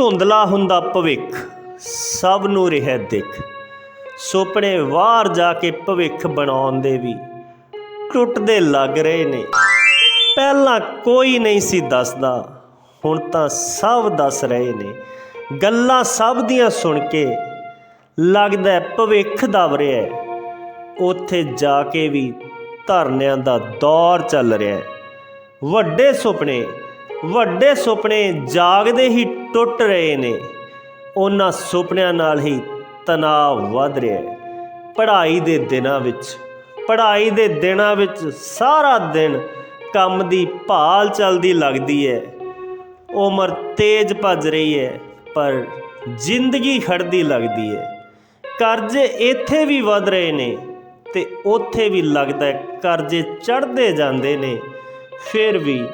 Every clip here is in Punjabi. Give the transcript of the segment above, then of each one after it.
ਧੁੰਦਲਾ ਹੁੰਦਾ ਭਵਿੱਖ, ਸਭ ਨੂੰ ਰਹਿ ਦਿੱਖ। ਸੁਪਨੇ ਵਾਰ ਜਾ ਕੇ ਭਵਿੱਖ ਬਣਾਉਣ ਦੇ ਵੀ ਟੁੱਟਦੇ ਲੱਗ ਰਹੇ ਨੇ। ਪਹਿਲਾਂ ਕੋਈ ਨਹੀਂ ਸੀ ਦੱਸਦਾ, ਹੁਣ ਤਾਂ ਸਭ ਦੱਸ ਰਹੇ ਨੇ। ਗੱਲਾਂ ਸਭ ਦੀਆਂ ਸੁਣ ਕੇ ਲੱਗਦਾ ਭਵਿੱਖ ਦਬ ਰਿਹਾ ਉੱਥੇ ਜਾ ਕੇ ਵੀ ਧਰਨਿਆਂ ਦਾ ਦੌਰ ਚੱਲ ਰਿਹਾ ਵੱਡੇ ਸੁਪਨੇ ਵੱਡੇ ਸੁਪਨੇ ਜਾਗਦੇ ਹੀ ਟੁੱਟ ਰਹੇ ਨੇ। ਉਹਨਾਂ ਸੁਪਨਿਆਂ ਨਾਲ ਹੀ ਤਣਾਅ ਵੱਧ ਰਿਹਾ ਹੈ। ਪੜ੍ਹਾਈ ਦੇ ਦਿਨਾਂ ਵਿੱਚ, ਪੜ੍ਹਾਈ ਦੇ ਦਿਨਾਂ ਵਿੱਚ ਸਾਰਾ ਦਿਨ ਕੰਮ ਦੀ ਭਾਲ ਚੱਲਦੀ ਲੱਗਦੀ ਹੈ। ਉਮਰ ਤੇਜ਼ ਭੱਜ ਰਹੀ ਹੈ, ਪਰ ਜ਼ਿੰਦਗੀ ਖੜਦੀ ਲੱਗਦੀ ਹੈ। ਕਰਜ਼ੇ ਇੱਥੇ ਵੀ ਵੱਧ ਰਹੇ ਨੇ ਤੇ ਉੱਥੇ ਵੀ ਲੱਗਦਾ ਕਰਜ਼ੇ ਚੜ੍ਹਦੇ ਜਾਂਦੇ ਨੇ। ਫਿਰ ਵੀ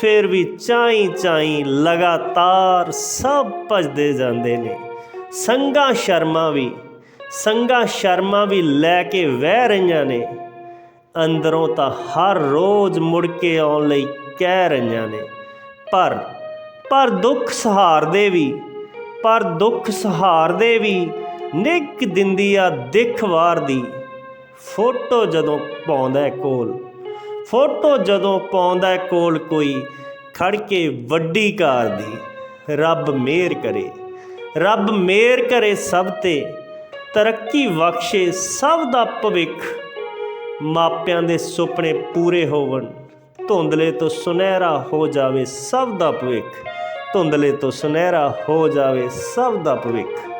ਫਿਰ ਵੀ ਚਾਈ ਚਾਈ ਲਗਾਤਾਰ ਸਭ ਭਜਦੇ ਜਾਂਦੇ ਨੇ। ਸੰਗਾ ਸ਼ਰਮਾ ਵੀ ਸੰਗਾ ਸ਼ਰਮਾ ਵੀ ਲੈ ਕੇ ਵਹਿ ਰਹੀਆਂ ਨੇ। ਅੰਦਰੋਂ ਤਾਂ ਹਰ ਰੋਜ਼ ਮੁੜ ਕੇ ਆਉਣ ਲਈ ਕਹਿ ਰਹੀਆਂ ਨੇ। ਪਰ ਪਰ ਦੁੱਖ ਸਹਾਰਦੇ ਵੀ, ਪਰ ਦੁੱਖ ਸਹਾਰਦੇ ਵੀ ਨਿੱਕ ਦਿੰਦੀ ਆ ਦਿੱਖ ਵਾਰ ਦੀ। ਫੋਟੋ ਜਦੋਂ ਪਾਉਂਦਾ ਕੋਲ ਫੋਟੋ ਜਦੋਂ ਪਾਉਂਦਾ ਕੋਲ ਕੋਈ, ਖੜ ਕੇ ਵੱਡੀ ਕਾਰ ਦੀ, ਰੱਬ ਮਿਹਰ ਕਰੇ। ਰੱਬ ਮਿਹਰ ਕਰੇ ਸਭ ਤੇ, ਤਰੱਕੀ ਬਖਸ਼ੇ ਸਭ ਦਾ ਭਵਿੱਖ। ਮਾਪਿਆਂ ਦੇ ਸੁਪਨੇ ਪੂਰੇ ਹੋਵਣ, ਧੁੰਦਲੇ ਤੋਂ ਸੁਨਹਿਰਾ ਹੋ ਜਾਵੇ ਸਭ ਦਾ ਭਵਿੱਖ। ਧੁੰਦਲੇ ਤੋਂ ਸੁਨਹਿਰਾ ਹੋ ਜਾਵੇ ਸਭ ਦਾ ਭਵਿੱਖ।